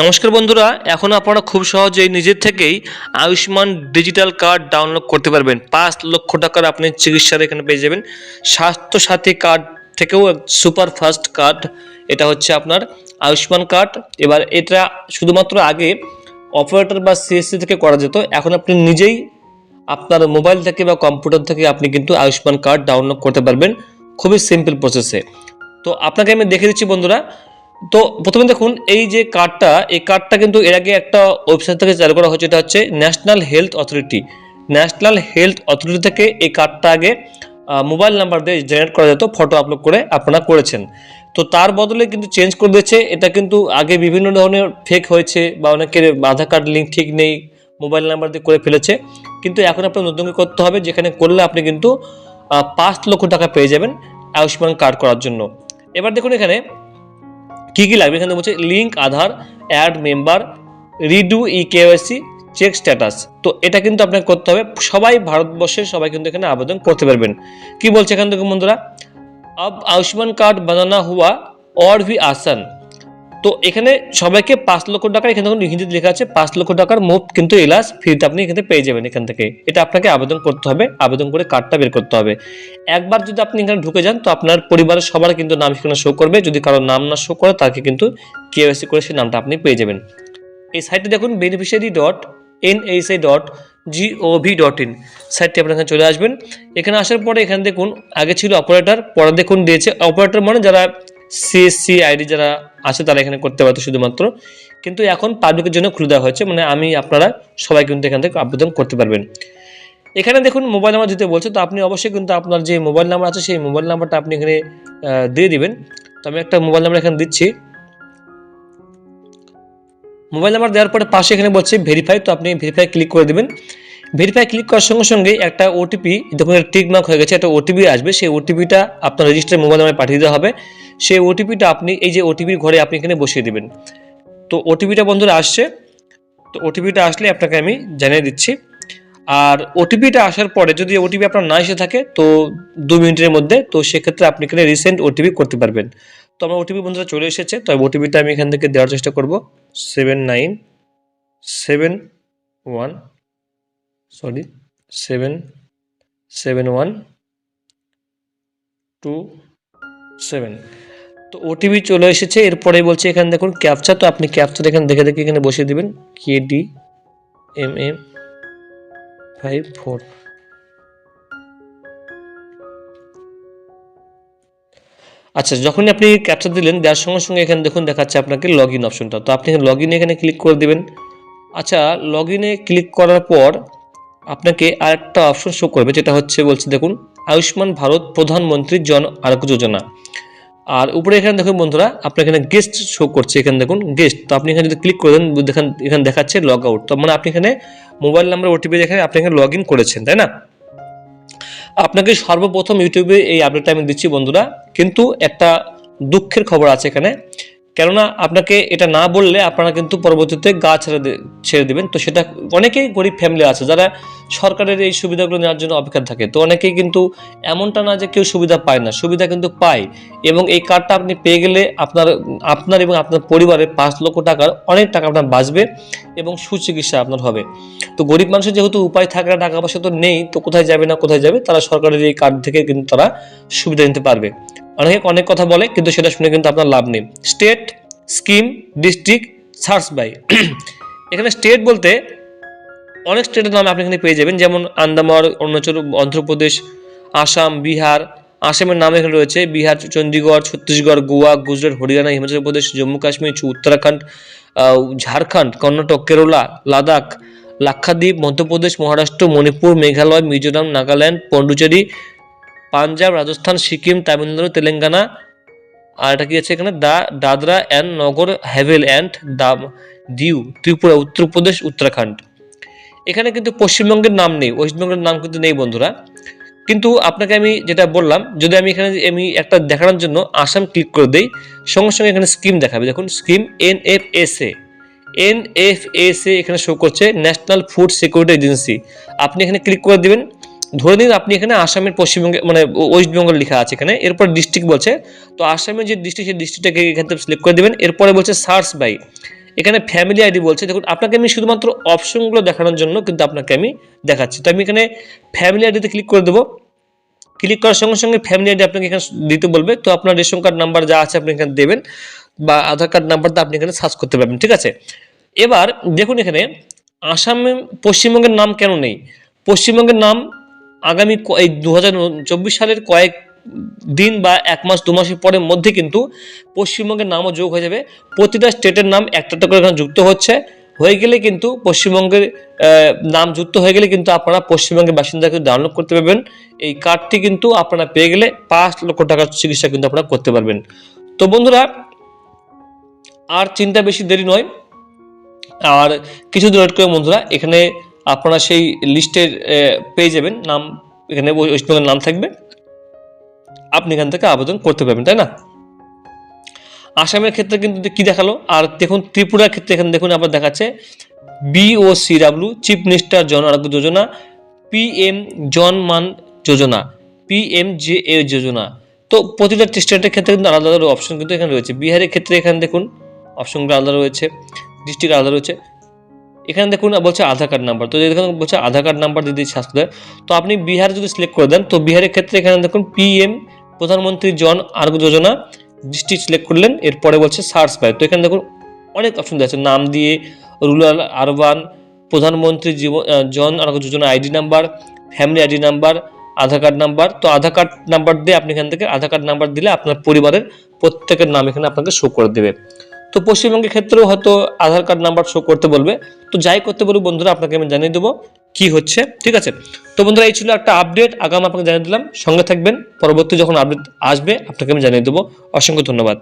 নমস্কার বন্ধুরা, এখন আপনারা খুব সহজেই নিজের থেকেই আয়ুষ্মান ডিজিটাল কার্ড ডাউনলোড করতে পারবেন। পাঁচ লক্ষ টাকার আপনি চিকিৎসার এখানে পেয়ে যাবেন। স্বাস্থ্যসাথী কার্ড থেকেও সুপার ফাস্ট কার্ড, এটা হচ্ছে আপনার আয়ুষ্মান কার্ড। এবার এটা শুধুমাত্র আগে অপারেটর বা সিএসসি থেকে করা যেত, এখন আপনি নিজেই আপনার মোবাইল থেকে বা কম্পিউটার থেকে আপনি কিন্তু আয়ুষ্মান কার্ড ডাউনলোড করতে পারবেন। খুবই সিম্পল প্রসেসে। তো আপনাকে আমি দেখে দিচ্ছি বন্ধুরা তো প্রথমে দেখুন, এই যে কার্ডটা এই কার্ডটা কিন্তু এর আগে একটা ওয়েবসাইট থেকে চালু করা হয়েছে, এটা হচ্ছে national health authority national health authority থেকে এই কার্ডটা আগে মোবাইল নাম্বার দিয়ে জেনারেট করা যেত ফটো আপলোড করে আপনারা করেছেন। তো তার বদলে কিন্তু চেঞ্জ করে দিয়েছে, এটা কিন্তু আগে বিভিন্ন ধরনের ফেক হয়েছে বা অনেকের আধার কার্ড লিঙ্ক ঠিক নেই মোবাইল নাম্বার দিয়ে করে ফেলেছে। কিন্তু এখন আপনার নতুন করতে হবে, যেখানে করলে আপনি কিন্তু পাঁচ লক্ষ টাকা পেয়ে যাবেন আয়ুষ্মান কার্ড করার জন্য। এবার দেখুন এখানে কি কি লাগবে এখানে বলছে link Aadhaar add member redo e KYC check status তো এটা কিন্তু আপনাকে করতে হবে সবাই ভারতবর্ষের সবাই কিন্তু এখানে আবেদন করতে পারবেন কি বলছে এখান থেকে বন্ধুরা अब आयुष्मान कार्ड बनाना हुआ और भी आसान তো এখানে সবাইকে পাঁচ লক্ষ টাকা এখানে দেখুন হিন্দিতে লেখা আছে, পাঁচ লক্ষ টাকার মুফট কিন্তু এলাজ ফ্রিতে আপনি এখানে পেয়ে যাবেন এখান থেকে। এটা আপনাকে আবেদন করতে হবে, আবেদন করে কার্ডটা বের করতে হবে। একবার যদি আপনি এখানে ঢুকে যান, তো আপনার পরিবারের সবার কিন্তু নাম সেখানে শো করবে। যদি কারোর নাম না শো করে, তাকে কিন্তু কেওয়াইসি করে সেই নামটা আপনি পেয়ে যাবেন। এই সাইটে দেখুন beneficiary dot N H I dot gov dot in সাইটটি আপনার এখানে চলে আসবেন। এখানে আসার পরে এখানে দেখুন, আগে ছিল অপারেটর পরে দেখুন দিয়েছে। অপারেটর মানে যারা সিএসসি আইডি যারা আছে তারা এখানে করতে পারতো শুধুমাত্র। কিন্তু এখন পাবলিকের জন্য খুলে দেওয়া হয়েছে মানে আমি, আপনারা সবাই কিন্তু এখান থেকে আবেদন করতে পারবেন। এখানে দেখুন মোবাইল নাম্বার দিতে বলছে, তো আপনি অবশ্যই কিন্তু আপনার যে মোবাইল নাম্বার আছে, সেই মোবাইল নাম্বারটা আপনি এখানে দিয়ে দিবেন। তো আমি একটা মোবাইল নাম্বার এখানে দিচ্ছি। মোবাইল নাম্বার দেওয়ার পরে পাশে এখানে বলছে ভেরিফাই তো আপনি ভেরিফাই ক্লিক করে দেবেন। ভেরিফাই ক্লিক করার সঙ্গে সঙ্গে একটা ওটিপি দেখুন টিক মার্ক হয়ে গেছে একটা ওটিপি আসবে সেই ওটিপিটা আপনার রেজিস্টার মোবাইল নাম্বারে পাঠিয়ে দেওয়া হবে সেই ওটিপিটা আপনি এই যে ওটিপির ঘরে আপনি এখানে বসিয়ে দেবেন তো ওটিপিটা বন্ধুরা আসছে তো ওটিপিটা আসলে আপনাকে আমি জানিয়ে দিচ্ছি আর ওটিপিটা আসার পরে যদি ওটিপি আপনার না এসে থাকে তো দু মিনিটের মধ্যে তো সেক্ষেত্রে আপনি এখানে রিসেন্ট ওটিপি করতে পারবেন তো আমার ওটিপি বন্ধুরা চলে এসেছে তো ওটিপিটা আমি এখান থেকে দেওয়ার চেষ্টা করব seven nine seven one sorry seven seven one two seven তো ওটিপি চলে এসেছে, এরপরে বলছে এখানে দেখুন ক্যাপচা তো আপনি ক্যাপচার এখানে দেখে দেখে এখানে বসিয়ে দিবেন। K D M M five four আচ্ছা যখনই আপনি ক্যাপচার দিলেন, দেওয়ার সঙ্গে সঙ্গে এখানে দেখুন দেখাচ্ছে আপনাকে লগ ইন অপশনটা তো আপনি লগ ইনে এখানে ক্লিক করে দেবেন। আচ্ছা লগ ইনে ক্লিক করার পর আপনাকে আরেকটা অপশন শো করবে, যেটা হচ্ছে বলছে, দেখুন, আয়ুষ্মান ভারত প্রধানমন্ত্রী জন আরোগ্য যোজনা। আর উপরে এখানে দেখুন বন্ধুরা আপনার এখানে গেস্ট শো করছে, এখানে দেখুন গেস্ট তো আপনি এখানে যদি ক্লিক করে দেন দেখেন, এখানে দেখাচ্ছে লগ আউট তো মানে আপনি এখানে মোবাইল নাম্বার ওটিপি দেখে আপনি এখানে লগ ইন করেছেন, তাই না? আপনাকে সর্বপ্রথম ইউটিউবে এই আপডেটটা আমি দিচ্ছি বন্ধুরা। কিন্তু একটা দুঃখের খবর আছে এখানে। কেননা আপনাকে এটা না বললে আপনারা কিন্তু পরবর্তীতে গা ছেড়ে ছেড়ে দেবেন। তো সেটা অনেকেই গরিব ফ্যামিলি আছে, যারা সরকারের এই সুবিধাগুলো নেওয়ার জন্য অপেক্ষা থাকে। তো অনেকেই কিন্তু এমনটা না যে কেউ সুবিধা পায় না, সুবিধা কিন্তু পায় এবং এই কার্ডটা আপনি পেয়ে গেলে আপনার আপনার এবং আপনার পরিবারের পাঁচ লক্ষ টাকার অনেক টাকা আপনার বাঁচবে এবং সুচিকিৎসা আপনার হবে। তো গরিব মানুষের যেহেতু উপায় থাকে না টাকা পয়সা তো নেই, তো কোথায় যাবে না কোথায় যাবে, তারা সরকারের এই কার্ড থেকে কিন্তু তারা সুবিধা নিতে পারবে। অনেকে অনেক কথা বলে, কিন্তু সেটা শুনে কিন্তু আপনার লাভ নেই। State scheme district search by এখানে স্টেট বলতে অনেক স্টেটের নাম আপনি এখানে পেয়ে যাবেন, যেমন আন্দামান, অরুণাচল, অন্ধ্রপ্রদেশ, আসাম, বিহার। আসামের নাম এখানে রয়েছে, বিহার চণ্ডীগড় ছত্তিশগড়, গোয়া, গুজরাট, হরিয়ানা, হিমাচল প্রদেশ, জম্মু কাশ্মীর, উত্তরাখণ্ড ঝাড়খণ্ড, কর্ণাটক, কেরলা, লাদাখ, লাক্ষাদ্বীপ, মধ্যপ্রদেশ, মহারাষ্ট্র, মণিপুর, মেঘালয়, মিজোরাম, নাগাল্যান্ড, পন্ডুচেরি পাঞ্জাব, রাজস্থান, সিকিম, তামিলনাড়ু, তেলেঙ্গানা, আর এটা কি আছে এখানে? দা, দাদরা অ্যান্ড নগর হ্যাভেল অ্যান্ড দাম, দিউ, ত্রিপুরা, উত্তরপ্রদেশ, উত্তরাখণ্ড। এখানে কিন্তু পশ্চিমবঙ্গের নাম নেই, ওয়েস্টবেঙ্গলের নাম কিন্তু নেই, বন্ধুরা। কিন্তু আপনাকে আমি যেটা বললাম, যদি আমি এখানে আমি একটা দেখানোর জন্য আসাম ক্লিক করে দেই, সঙ্গে সঙ্গে এখানে স্কিম দেখাবে। দেখুন, scheme N F S A N F S A এখানে শো করছে ন্যাশনাল ফুড সিকিউরিটি এজেন্সি আপনি এখানে ক্লিক করে দিবেন ধরে নিন আপনি এখানে আসামের পশ্চিমবঙ্গে মানে ওয়েস্ট বেঙ্গল লেখা আছে এখানে, এরপর ডিস্ট্রিক্ট বলছে, তো আসামের যে ডিস্ট্রিক্ট সেই ডিস্ট্রিক্টটাকে এখান থেকে সিলেক্ট করে দেবেন, এরপরে বলছে সার্চ বাই এখানে ফ্যামিলি আইডি বলছে, দেখুন, আপনাকে আমি শুধুমাত্র অপশনগুলো দেখানোর জন্য কিন্তু আপনাকে আমি দেখাচ্ছি, তো আমি এখানে ফ্যামিলি আইডিতে ক্লিক করে দেবো ক্লিক করার সঙ্গে সঙ্গে ফ্যামিলি আইডি আপনাকে এখানে দিতে বলবে, তো আপনার রেশন কার্ড নাম্বার যা আছে আপনি এখানে দেবেন, বা আধার কার্ড নাম্বারটা আপনি এখানে সার্চ করতে পারবেন, ঠিক আছে? এবার দেখুন এখানে, আসামে পশ্চিমবঙ্গের নাম কেন নেই? পশ্চিমবঙ্গের নাম আগামী এই দু হাজার চব্বিশ সালের কয়েক দিন বা এক মাস, দু মাসের পরের মধ্যে কিন্তু পশ্চিমবঙ্গের নামও যোগ হয়ে যাবে। প্রতিটা স্টেটের নাম একটা একটা করে এখানে যুক্ত হচ্ছে। হয়ে গেলে কিন্তু পশ্চিমবঙ্গের নাম যুক্ত হয়ে গেলে কিন্তু আপনারা পশ্চিমবঙ্গের বাসিন্দাকে ডাউনলোড করতে পারবেন। এই কার্ডটি কিন্তু আপনারা পেয়ে গেলে পাঁচ লক্ষ টাকার চিকিৎসা কিন্তু আপনারা করতে পারবেন। তো বন্ধুরা, আর চিন্তা বেশি দেরি নয়। আর কিছু দিন করে বন্ধুরা, এখানে আপনারা সেই লিস্টের পেয়ে যাবেন। নাম, এখানে ওয়েস্টবেঙ্গলের নাম থাকবে। আপনি এখান থেকে আবেদন করতে পারবেন, তাই না? আসামের ক্ষেত্রে কিন্তু কি দেখাল? আর দেখুন, ত্রিপুরার ক্ষেত্রে এখানে দেখুন, আবার দেখাচ্ছে BOC W chief minister Jan Arogya Yojana PM John Man Yojana PM J A Yojana তো প্রতিটা স্টেটের ক্ষেত্রে কিন্তু আলাদা আলাদা অপশন কিন্তু এখানে রয়েছে। বিহারের ক্ষেত্রে এখানে দেখুন অপশনগুলো আলাদা রয়েছে ডিস্ট্রিক্ট আলাদা রয়েছে। এখানে দেখুন, বলছে আধার কার্ড নাম্বার তো এখানে বলছে আধার কার্ড নাম্বার দিদি সার্চ করে তো আপনি বিহার যদি সিলেক্ট করে দেন, তো বিহারের ক্ষেত্রে এখানে দেখুন পিএম প্রধানমন্ত্রী জন আরোগ্য যোজনা ডিস্ট্রিক্ট সিলেক্ট করলেন। এরপরে বলছে সার্চ পাই তো এখানে দেখুন, অনেক অপশন আছে। নাম দিয়ে rural urban Pradhanmantri Jeevan Jan Arogya Yojana ID number family ID number Aadhaar card number তো আধার কার্ড নাম্বার দিয়ে আপনি এখান থেকে আধার কার্ড নাম্বার দিলে আপনার পরিবারের প্রত্যেকের নাম এখানে আপনাকে শো করে দেবে। তো পশ্চিমবঙ্গের ক্ষেত্রেও হয়তো আধার কার্ড নাম্বার শো করতে বলবে। তো যাই করতে বলব বন্ধুরা, আপনাকে আমি জানিয়ে দেবো কি হচ্ছে, ঠিক আছে? তো বন্ধুরা, এই ছিল একটা আপডেট আগাম আপনাকে জানিয়ে দিলাম। সঙ্গে থাকবেন, পরবর্তী যখন আপডেট আসবে, আপনাকে আমি জানিয়ে দেবো। অসংখ্য ধন্যবাদ।